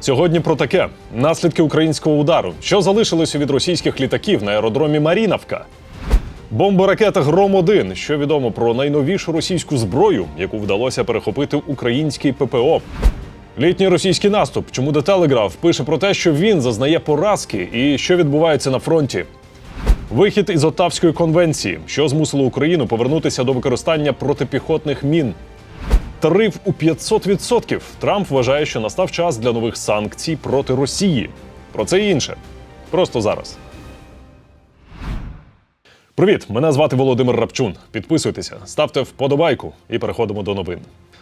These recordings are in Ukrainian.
Сьогодні про таке: наслідки українського удару, що залишилося від російських літаків на аеродромі Марінавка. Бомборакета Гром 1 що відомо про найновішу російську зброю, яку вдалося перехопити український ППО. Літній російський наступ. Чому The Telegraph пише про те, що він зазнає поразки і що відбувається на фронті. Вихід із Оттавської конвенції, що змусило Україну повернутися до використання протипіхотних мін. Тариф у 500%. Трамп вважає, що настав час для нових санкцій проти Росії. Про це і інше. Просто зараз. Привіт! Мене звати Володимир Рапчун. Підписуйтеся, ставте вподобайку і переходимо до новин.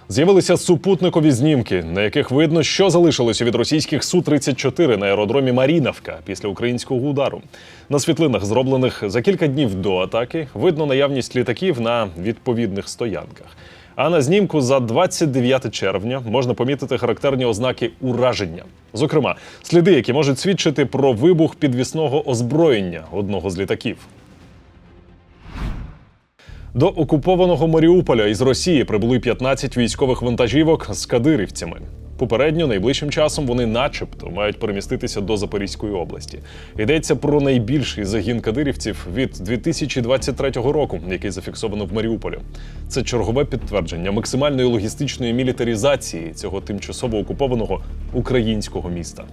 З'явилися супутникові знімки, на яких видно, що залишилося від російських су 34 на аеродромі Марінавка після українського удару. На світлинах, зроблених за кілька днів до атаки, видно наявність літаків на відповідних стоянках. А на знімку за 29 червня можна помітити характерні ознаки ураження. Зокрема, сліди, які можуть свідчити про вибух підвісного озброєння одного з літаків. До окупованого Маріуполя із Росії прибули 15 військових вантажівок з кадирівцями. Попередньо найближчим часом вони, начебто, мають переміститися до Запорізької області. Йдеться про найбільший загін кадирівців від 2023 року, який зафіксовано в Маріуполі. Це чергове підтвердження максимальної логістичної мілітарізації цього тимчасово окупованого українського міста.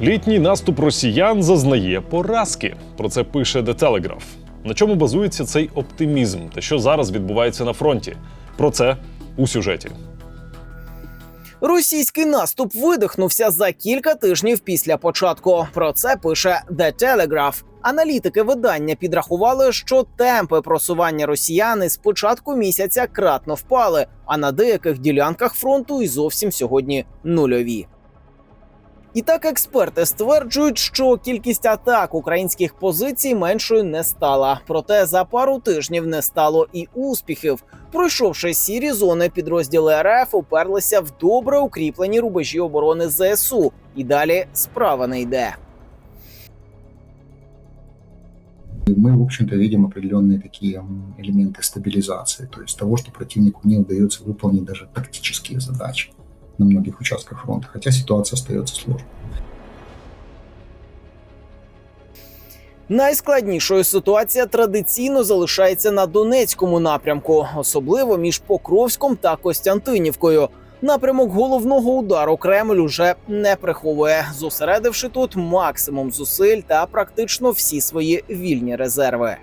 Літній наступ росіян зазнає поразки. Про це пише The Telegraph. На чому базується цей оптимізм та що зараз відбувається на фронті? Про це у сюжеті. Російський наступ видихнувся за кілька тижнів після початку. Про це пише The Telegraph. Аналітики видання підрахували, що темпи просування росіяни з початку місяця кратно впали, а на деяких ділянках фронту і зовсім сьогодні нульові. І так експерти стверджують, що кількість атак українських позицій меншою не стала. Проте за пару тижнів не стало і успіхів. Пройшовши сірі зони, підрозділи РФ уперлися в добре укріплені рубежі оборони ЗСУ. І далі справа не йде. мы, в общем-то, видим определенные такие м, элементы стабилизации, то есть того, что противнику не удается выполнить даже тактические задачи на многих участках фронта, хотя ситуация остается сложной. Найскладнішою ситуація традиційно залишається на Донецькому напрямку, особливо між Покровськом та Костянтинівкою. Напрямок головного удару Кремль уже не приховує, зосередивши тут максимум зусиль та практично всі свої вільні резерви.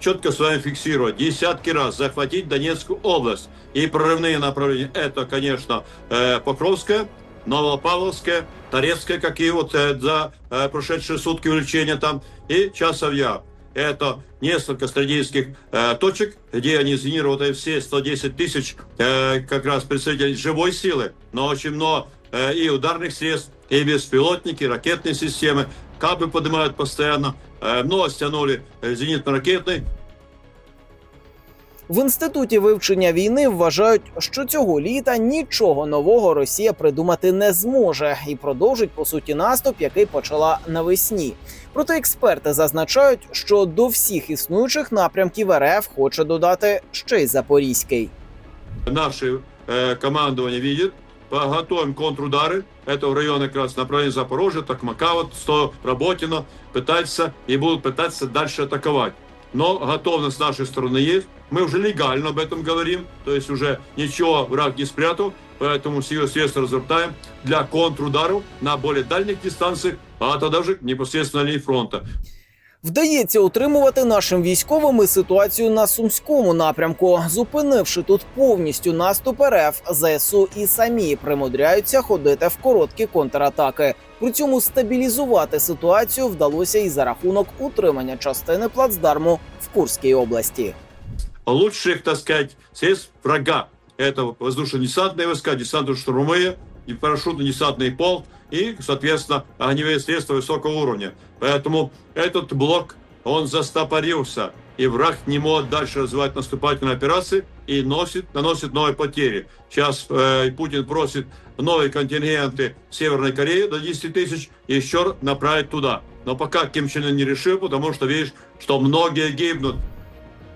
Четко с вами фиксировать, десятки раз захватить Донецкую область. И прорывные направления, это, конечно, э, Покровская, Новопавловская, Торецкая, как и вот э, за э, прошедшие сутки увлечения там, и Часов Яр. Это несколько стратегических э, точек, где они зонированы все 110 тысяч э, как раз представителей живой силы, но очень много э, и ударных средств, и беспилотники, ракетные системы, кабы поднимают постоянно, э, много стянули э, зенитно-ракетный, В інституті вивчення війни вважають, що цього літа нічого нового Росія придумати не зможе і продовжить по суті наступ, який почала навесні. Проте експерти зазначають, що до всіх існуючих напрямків РФ хоче додати ще й Запорізький. Наше э, командование видит, готовим контрудары. Это в районе как раз направления Запорожья, Токмака, вот, 100 Работино, пытаться и будут пытаться дальше атаковать. Но готовность нашей стороны есть. Мы уже легально об этом говорим, то есть уже ничего враг не спрятал, поэтому все средства разверtaем для контрударов на более дальних дистанциях, а тогда уже непосредственно линии фронта. Вдається утримувати нашим військовим і ситуацію на сумському напрямку, зупинивши тут повністю наступ РФ, ЗСУ і самі примудряються ходити в короткі контратаки. При цьому стабілізувати ситуацію вдалося і за рахунок утримання частини плацдарму в Курській області. лучших, так сказать, средств врага. Это воздушно-десантные войска, десантно-штурмовые, и парашютно-десантный полк и, соответственно, огневые средства высокого уровня. Поэтому этот блок, он застопорился, и враг не может дальше развивать наступательные операции и носит, наносит новые потери. Сейчас э, Путин просит новые контингенты Северной Кореи до 10 тысяч еще направить туда. Но пока Ким Чен не решил, потому что видишь, что многие гибнут.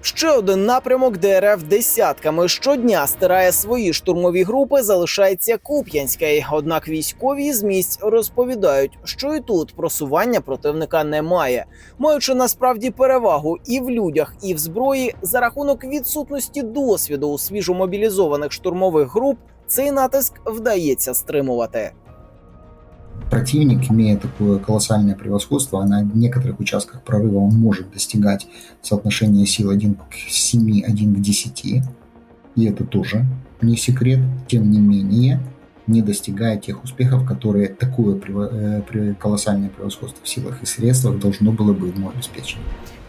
Ще один напрямок, де РФ десятками щодня стирає свої штурмові групи, залишається Куп'янський. Однак військові з місць розповідають, що і тут просування противника немає, маючи насправді перевагу і в людях, і в зброї за рахунок відсутності досвіду у свіжомобілізованих штурмових груп. Цей натиск вдається стримувати. Противник, имея такое колоссальное превосходство, а на некоторых участках прорыва он может достигать соотношения сил 1 к 7, 1 к 10. И это тоже не секрет. Тем не менее, не достигая тех успехов, которые такое э, колоссальное превосходство в силах и средствах должно было бы ему обеспечить.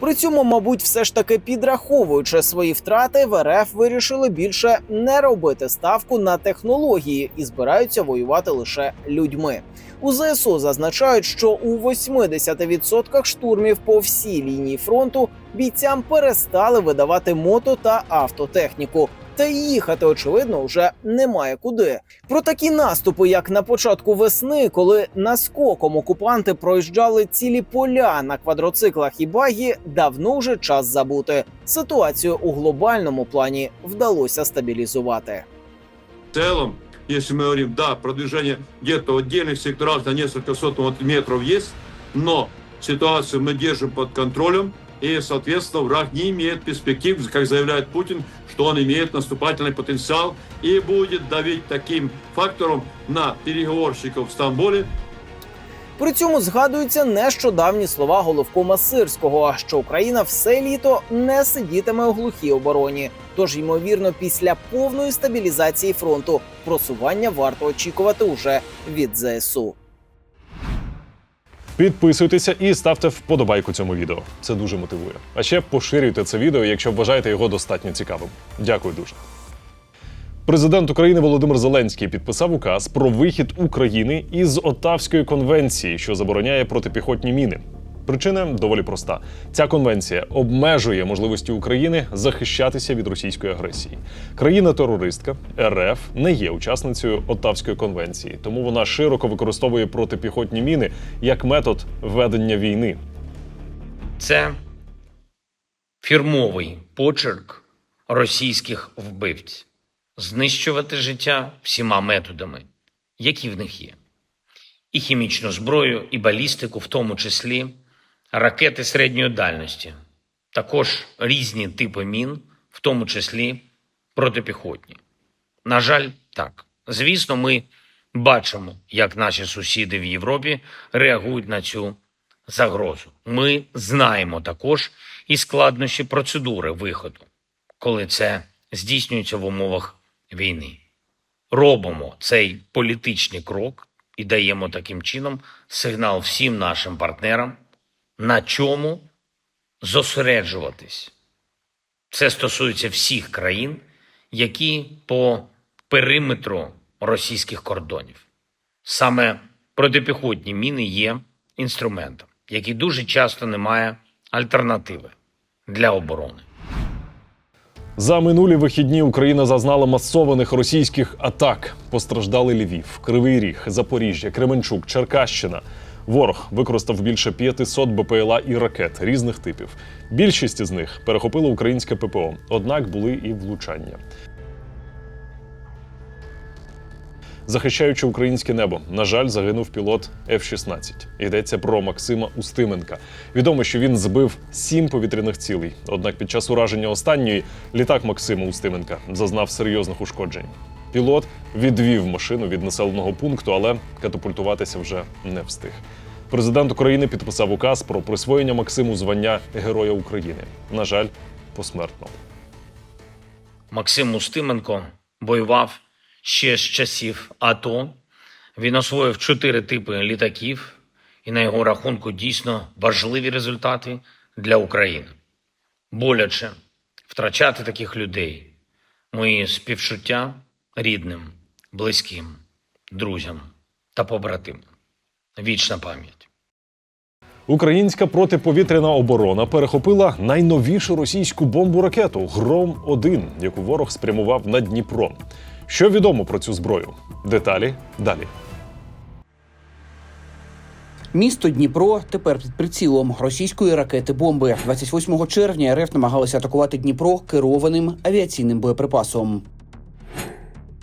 При цьому, мабуть, все ж таки підраховуючи свої втрати, в РФ вирішили більше не робити ставку на технології і збираються воювати лише людьми. У ЗСУ зазначають, що у 80% штурмів по всій лінії фронту бійцям перестали видавати мото та автотехніку Та й їхати, очевидно, вже немає куди. Про такі наступи, як на початку весни, коли наскоком окупанти проїжджали цілі поля на квадроциклах і багі, давно вже час забути. Ситуацію у глобальному плані вдалося стабілізувати. В целом, если мы говорим, да, продвижение где-то в отдельных секторах на несколько сот метров есть, но ситуацию мы держим под контролем, и, соответственно, враг не имеет перспектив, как заявляет Путин, что он имеет наступательный потенциал и будет давить таким фактором на переговорщиков в Стамбуле, При цьому згадуються нещодавні слова головкома Сирського, що Україна все літо не сидітиме у глухій обороні. Тож, ймовірно, після повної стабілізації фронту просування варто очікувати уже від ЗСУ. Підписуйтеся і ставте вподобайку цьому відео. Це дуже мотивує. А ще поширюйте це відео, якщо вважаєте його достатньо цікавим. Дякую дуже. Президент України Володимир Зеленський підписав указ про вихід України із Отавської конвенції, що забороняє протипіхотні міни. Причина доволі проста: ця конвенція обмежує можливості України захищатися від російської агресії. Країна-терористка РФ не є учасницею Оттавської конвенції, тому вона широко використовує протипіхотні міни як метод ведення війни. Це фірмовий почерк російських вбивців знищувати життя всіма методами, які в них є. І хімічну зброю, і балістику, в тому числі ракети середньої дальності, також різні типи мін, в тому числі протипіхотні. На жаль, так. Звісно, ми бачимо, як наші сусіди в Європі реагують на цю загрозу. Ми знаємо також і складнощі процедури виходу, коли це здійснюється в умовах війни. Робимо цей політичний крок і даємо таким чином сигнал всім нашим партнерам, на чому зосереджуватись. Це стосується всіх країн, які по периметру російських кордонів. Саме протипіхотні міни є інструментом, який дуже часто не має альтернативи для оборони. За минулі вихідні Україна зазнала масованих російських атак. Постраждали Львів, Кривий Ріг, Запоріжжя, Кременчук, Черкащина. Ворог використав більше 500 БПЛА і ракет різних типів. Більшість із них перехопило українське ППО, однак були і влучання. Захищаючи українське небо, на жаль, загинув пілот F-16. Йдеться про Максима Устименка. Відомо, що він збив сім повітряних цілей. Однак під час ураження останньої літак Максима Устименка зазнав серйозних ушкоджень. Пілот відвів машину від населеного пункту, але катапультуватися вже не встиг. Президент України підписав указ про присвоєння Максиму звання Героя України. На жаль, посмертно. Максим Устименко воював ще з часів АТО. Він освоїв чотири типи літаків, і на його рахунку дійсно важливі результати для України. Боляче втрачати таких людей. Мої співчуття рідним, близьким, друзям та побратимам. Вічна пам'ять. Українська протиповітряна оборона перехопила найновішу російську бомбу ракету Гром 1 яку ворог спрямував на Дніпро. Що відомо про цю зброю? Деталі далі. Місто Дніпро тепер під прицілом російської ракети бомби. 28 червня РФ намагалися атакувати Дніпро керованим авіаційним боєприпасом.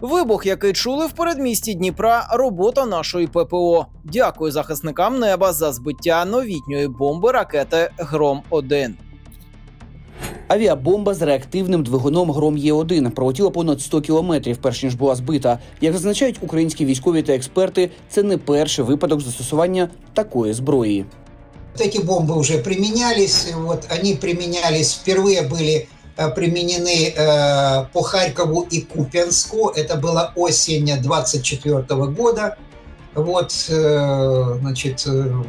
Вибух, який чули в передмісті Дніпра, робота нашої ППО. Дякую захисникам неба за збиття новітньої бомби ракети Гром 1 Авіабомба з реактивним двигуном Гром Є1 пролетіла понад 100 кілометрів, перш ніж була збита. Як зазначають українські військові та експерти, це не перший випадок застосування такої зброї. Вот эти бомбы уже применялись. Вот они применялись впервые были э, применены э, по Харькову и Купянску. Это была осень 24 года. Вот, э, значит, э,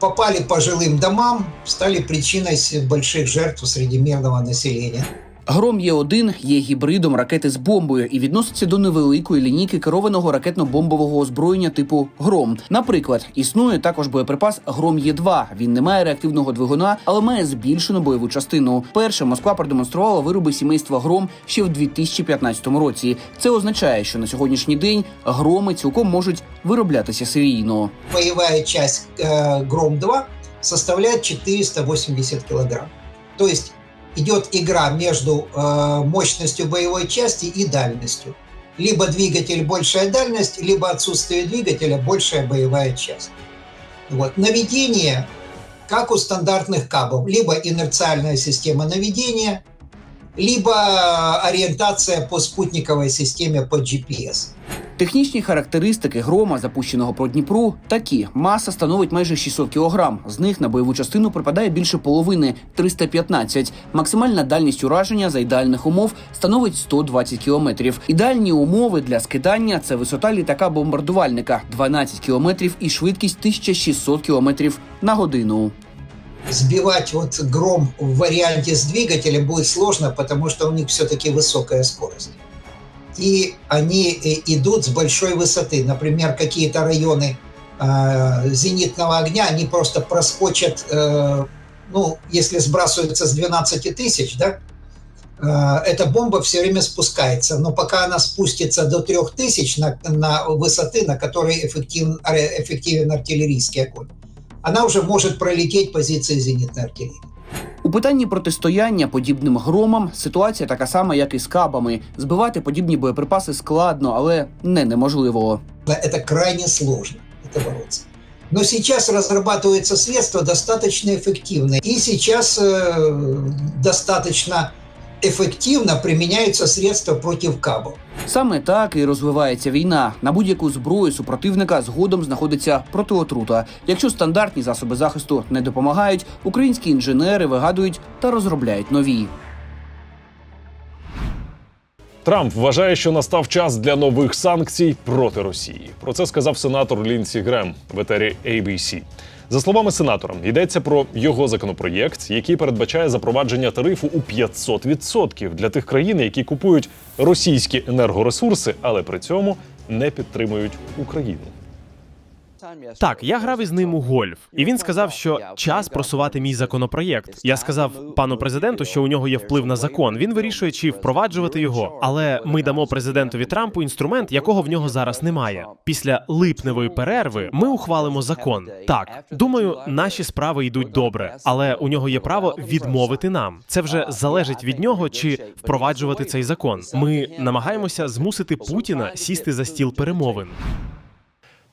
попали по жилым домам, стали причиной больших жертв среди мирного населения. Гром Є1 є гібридом ракети з бомбою і відноситься до невеликої лінійки керованого ракетно-бомбового озброєння типу Гром. Наприклад, існує також боєприпас Гром Є2. Він не має реактивного двигуна, але має збільшену бойову частину. Перше Москва продемонструвала вироби сімейства Гром ще в 2015 році. Це означає, що на сьогоднішній день громи цілком можуть вироблятися серійно. Боевая часть э, Гром-2 составляет 480 килограмм. То есть идет игра между э, мощностью боевой части и дальностью. Либо двигатель большая дальность, либо отсутствие двигателя большая боевая часть. Вот. Наведение, как у стандартных кабов, либо инерциальная система наведения, либо ориентация по спутниковой системе по GPS. Технічні характеристики грома, запущеного про Дніпру, такі: маса становить майже 600 кг. З них на бойову частину припадає більше половини 315. Максимальна дальність ураження за ідеальних умов становить 120 км. Ідеальні умови для скидання це висота літака бомбардувальника 12 км і швидкість 1600 км на годину. сбивать вот гром в варианте с двигателем будет сложно, потому что у них все-таки высокая скорость. И они э, идут с большой высоты. Например, какие-то районы э, зенитного огня, они просто проскочат, э, ну, если сбрасываются с 12 тысяч, да, э, эта бомба все время спускается. Но пока она спустится до 3000 на, на высоты, на которой эффективен, аре- эффективен артиллерийский огонь, она уже может пролететь позиции зенитной артиллерии. У питанні протистояння подібним громам ситуація така сама, як і з кабами. Збивати подібні боєприпаси складно, але не неможливо. Это крайне сложно, это бороться. Но сейчас разрабатываются средства достаточно эффективные. И сейчас э, достаточно эффективно применяются средства против кабов. Саме так і розвивається війна. На будь-яку зброю супротивника згодом знаходиться протиотрута. Якщо стандартні засоби захисту не допомагають, українські інженери вигадують та розробляють нові. Трамп вважає, що настав час для нових санкцій проти Росії. Про це сказав сенатор Лінсі Грем в етері ABC. За словами сенатора, йдеться про його законопроєкт, який передбачає запровадження тарифу у 500% для тих країн, які купують російські енергоресурси, але при цьому не підтримують Україну. Так, я грав із ним у гольф, і він сказав, що час просувати мій законопроєкт. Я сказав пану президенту, що у нього є вплив на закон. Він вирішує, чи впроваджувати його. Але ми дамо президентові Трампу інструмент, якого в нього зараз немає. Після липневої перерви ми ухвалимо закон. Так, думаю, наші справи йдуть добре, але у нього є право відмовити нам. Це вже залежить від нього, чи впроваджувати цей закон. Ми намагаємося змусити Путіна сісти за стіл перемовин.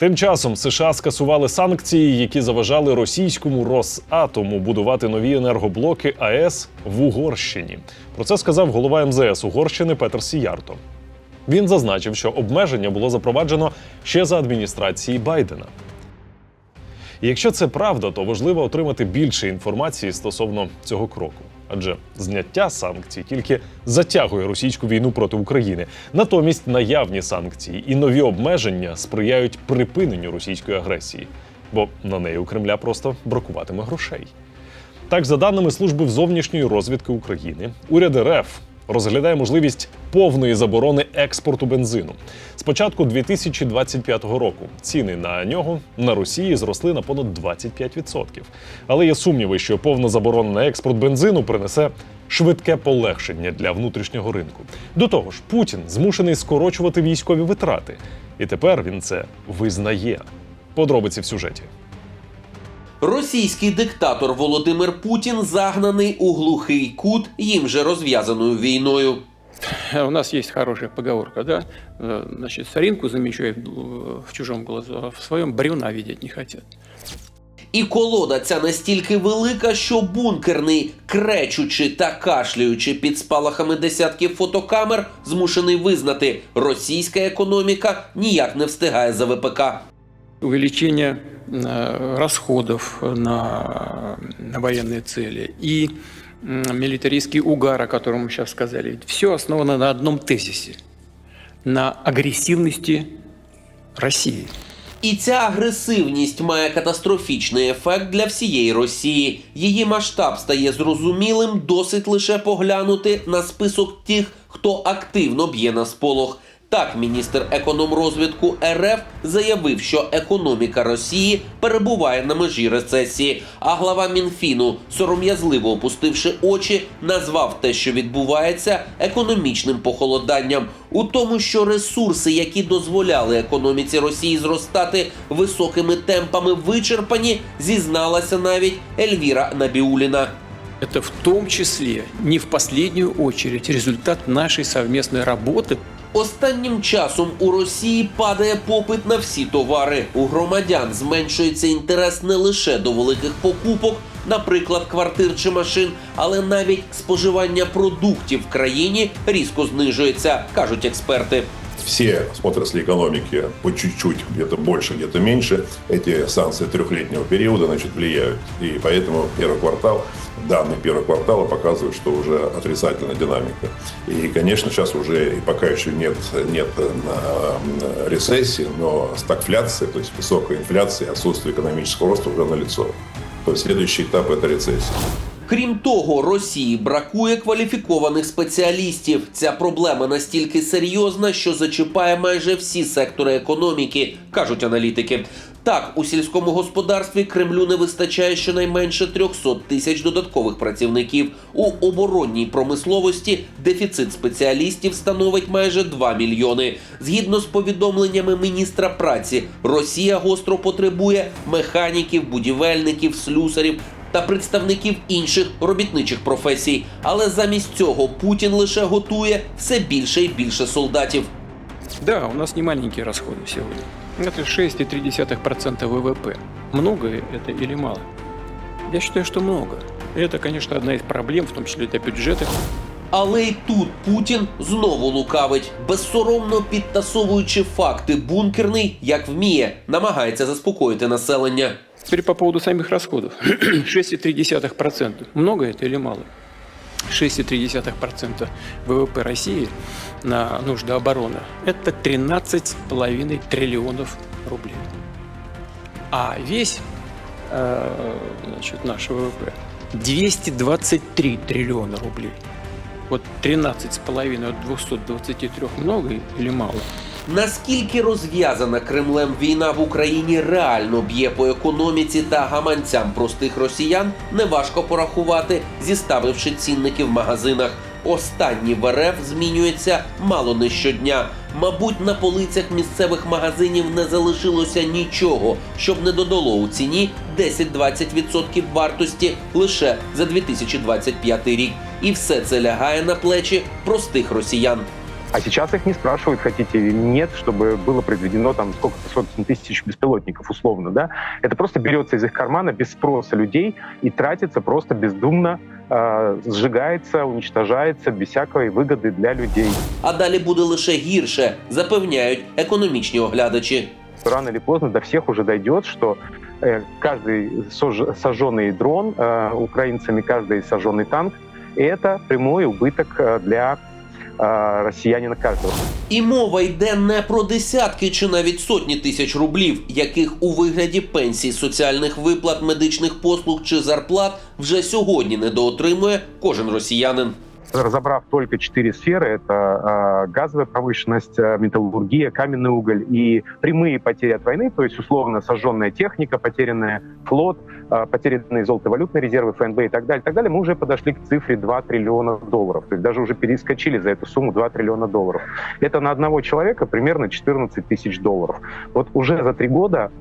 Тим часом США скасували санкції, які заважали російському Росатому будувати нові енергоблоки АЕС в Угорщині. Про це сказав голова МЗС Угорщини Петер Сіярто. Він зазначив, що обмеження було запроваджено ще за адміністрації Байдена. І якщо це правда, то важливо отримати більше інформації стосовно цього кроку. Адже зняття санкцій тільки затягує російську війну проти України. Натомість наявні санкції і нові обмеження сприяють припиненню російської агресії, бо на неї у Кремля просто бракуватиме грошей. Так, за даними служби зовнішньої розвідки України, уряд РФ розглядає можливість повної заборони експорту бензину. З початку 2025 року ціни на нього на Росії зросли на понад 25%. Але є сумніви, що повна заборона на експорт бензину принесе швидке полегшення для внутрішнього ринку. До того ж, Путін змушений скорочувати військові витрати, і тепер він це визнає. Подробиці в сюжеті. Російський диктатор Володимир Путін загнаний у глухий кут їм же розв'язаною війною. У нас есть хорошая поговорка, да? Значит, соринку замечают в в чужом глазу, а в своем бревна видеть не хотят. І колода ця настільки велика, що бункерний, кречучи та кашляючи під спалахами десятків фотокамер, змушений визнати, російська економіка ніяк не встигає за ВПК Увеличение э, расходов на, на военные цели и м, милитаристский угар, о котором мы сейчас сказали, все основано на одном тезисе – на агрессивности России. І ця агресивність має катастрофічний ефект для всієї Росії. Її масштаб стає зрозумілим, досить лише поглянути на список тих, хто активно б'є на сполох. Так, міністр економрозвитку РФ заявив, що економіка Росії перебуває на межі рецесії. А глава Мінфіну, сором'язливо опустивши очі, назвав те, що відбувається, економічним похолоданням. У тому, що ресурси, які дозволяли економіці Росії зростати високими темпами, вичерпані, зізналася навіть Ельвіра Набіуліна. Это в том числе, не в последнюю очередь, результат нашей совместной работы Останнім часом у Росії падає попит на всі товари. У громадян зменшується інтерес не лише до великих покупок, наприклад, квартир чи машин, але навіть споживання продуктів в країні різко знижується, кажуть експерти. Все отрасли экономики по чуть-чуть, где-то больше, где-то меньше, эти санкции трехлетнего периода значит, влияют. И поэтому первый квартал, данные первого квартала показывают, что уже отрицательная динамика. И, конечно, сейчас уже и пока еще нет, нет э, рецессии, но стагфляция, то есть высокая инфляция, отсутствие экономического роста уже налицо. То есть следующий этап – это рецессия. Крім того, Росії бракує кваліфікованих спеціалістів. Ця проблема настільки серйозна, що зачіпає майже всі сектори економіки, кажуть аналітики. Так, у сільському господарстві Кремлю не вистачає щонайменше 300 тисяч додаткових працівників. У оборонній промисловості дефіцит спеціалістів становить майже 2 мільйони. Згідно з повідомленнями міністра праці, Росія гостро потребує механіків, будівельників, слюсарів, та представників інших робітничих професій. Але замість цього Путін лише готує все більше і більше солдатів. Да, у нас не маленькие расходы сегодня. Это 6,3% ВВП. Много это или мало? Я считаю, что много. И это, конечно, одна из проблем, в том числе для бюджета. Але й тут Путін знову лукавить, безсоромно підтасовуючи факти, бункерний, як вміє, намагається заспокоїти населення. Теперь по поводу самих расходов. 6,3%. Много это или мало? 6,3% ВВП России на нужды обороны – это 13,5 триллионов рублей. А весь э, значит, наш ВВП – 223 триллиона рублей. Вот 13,5 от 223 много или мало? Наскільки розв'язана Кремлем війна в Україні реально б'є по економіці та гаманцям простих росіян, неважко порахувати, зіставивши цінники в магазинах. Останні в РФ змінюється мало не щодня. Мабуть, на полицях місцевих магазинів не залишилося нічого, щоб не додало у ціні 10-20% вартості лише за 2025 рік. І все це лягає на плечі простих росіян. А сейчас их не спрашивают, хотите или нет, чтобы было произведено там сколько-то сотен тысяч беспилотников условно, да. Это просто берется из их кармана без спроса людей и тратится просто бездумно, э, сжигается, уничтожается без всякой выгоды для людей. А далі буде лише гірше, запевняють економічні оглядачі. Рано или поздно до всех уже дойдет, что э, каждый сож- сожженный дрон э, украинцами, каждый сожженный танк – это прямой убыток э, для россиянина каждого. І мова йде не про десятки чи навіть сотні тисяч рублів, яких у вигляді пенсій, соціальних виплат, медичних послуг чи зарплат вже сьогодні недоотримує кожен росіянин. Разобрав только четыре сферы, это э, газовая промышленность, э, металлургия, каменный уголь и прямые потери от войны, то есть условно сожженная техника, потерянный флот, э, потерянные золотовалютные резервы ФНБ и так далее, так далее, мы уже подошли к цифре 2 триллиона долларов. То есть даже уже перескочили за эту сумму 2 триллиона долларов. Это на одного человека примерно 14 тысяч долларов. Вот уже за три года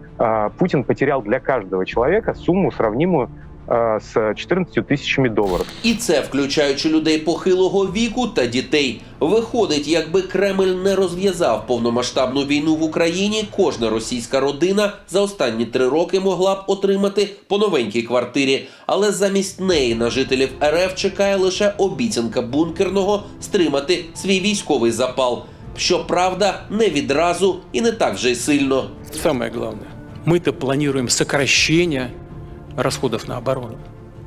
Путин потерял для каждого человека сумму, сравнимую э, с 14 тисячами доларів. І це включаючи людей похилого віку та дітей. Виходить, якби Кремль не розв'язав повномасштабну війну в Україні, кожна російська родина за останні три роки могла б отримати по новенькій квартирі. Але замість неї на жителів РФ чекає лише обіцянка бункерного стримати свій військовий запал. Щоправда, не відразу і не так вже й сильно. Самое главное, мы-то планируем сокращение расходов на оборону.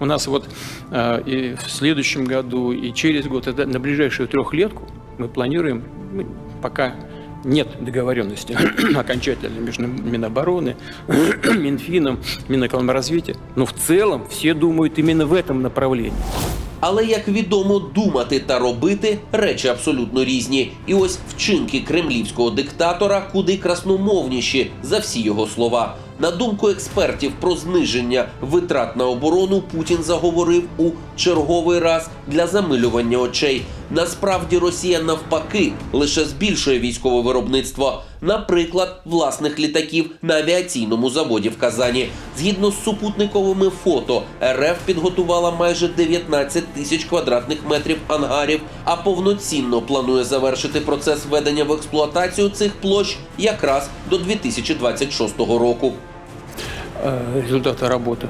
У нас вот э, и в следующем году, и через год, это на ближайшую трехлетку мы планируем, мы пока нет договоренности окончательно между Минобороны, Минфином, Минэкономразвития, но в целом все думают именно в этом направлении. Але як відомо, думати та робити речі абсолютно різні. І ось вчинки кремлівського диктатора куди красномовніші за всі його слова. На думку експертів про зниження витрат на оборону Путін заговорив у черговий раз для замилювання очей. Насправді Росія навпаки лише збільшує військове виробництво, наприклад, власних літаків на авіаційному заводі в Казані. Згідно з супутниковими фото, РФ підготувала майже 19 тисяч квадратних метрів ангарів, а повноцінно планує завершити процес введення в експлуатацію цих площ якраз до 2026 року. Э, Результаты работы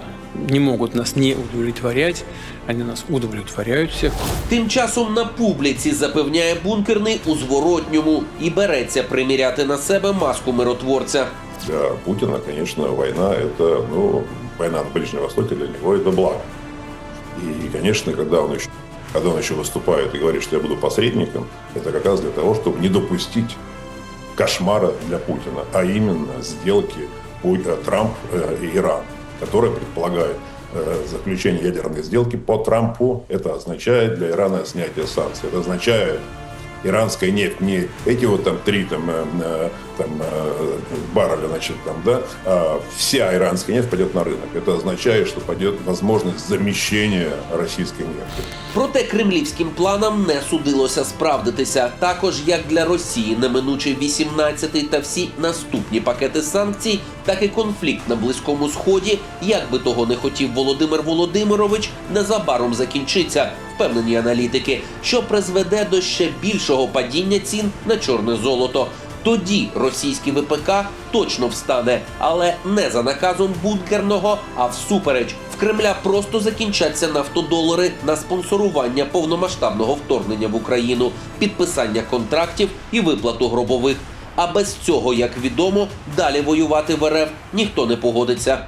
не могут нас не удовлетворять, они нас удовлетворяют всех. Тим часом на публіці запевняє бункерний у зворотньому і береться приміряти на себе маску миротворця. Для Путина, конечно, война – это, ну, война на Ближнем Востоке для него – это благо. И, конечно, когда он еще, когда он еще выступает и говорит, что я буду посредником, это как раз для того, чтобы не допустить кошмара для Путина, а именно сделки Пу- э, Трамп э, и Иран, которая предполагает э, заключение ядерной сделки по Трампу. Это означает для Ирана снятие санкций. Это означает иранская нефть не эти вот там три там, э, э, там э, барреля, значит, там, да, а вся иранская нефть пойдет на рынок. Это означает, что пойдет возможность замещения российской нефти. Проте кремлівським планам не судилося справдитися. Також як для Росії неминучий 18-й та всі наступні пакети санкцій, так і конфлікт на Близькому Сході, як би того не хотів Володимир Володимирович, незабаром закінчиться, впевнені аналітики, що призведе до ще більшого падіння цін на чорне золото. Тоді російський ВПК точно встане, але не за наказом бункерного, а всупереч. В Кремля просто закінчаться нафтодолари на спонсорування повномасштабного вторгнення в Україну, підписання контрактів і виплату гробових. А без цього, як відомо, далі воювати в РФ ніхто не погодиться.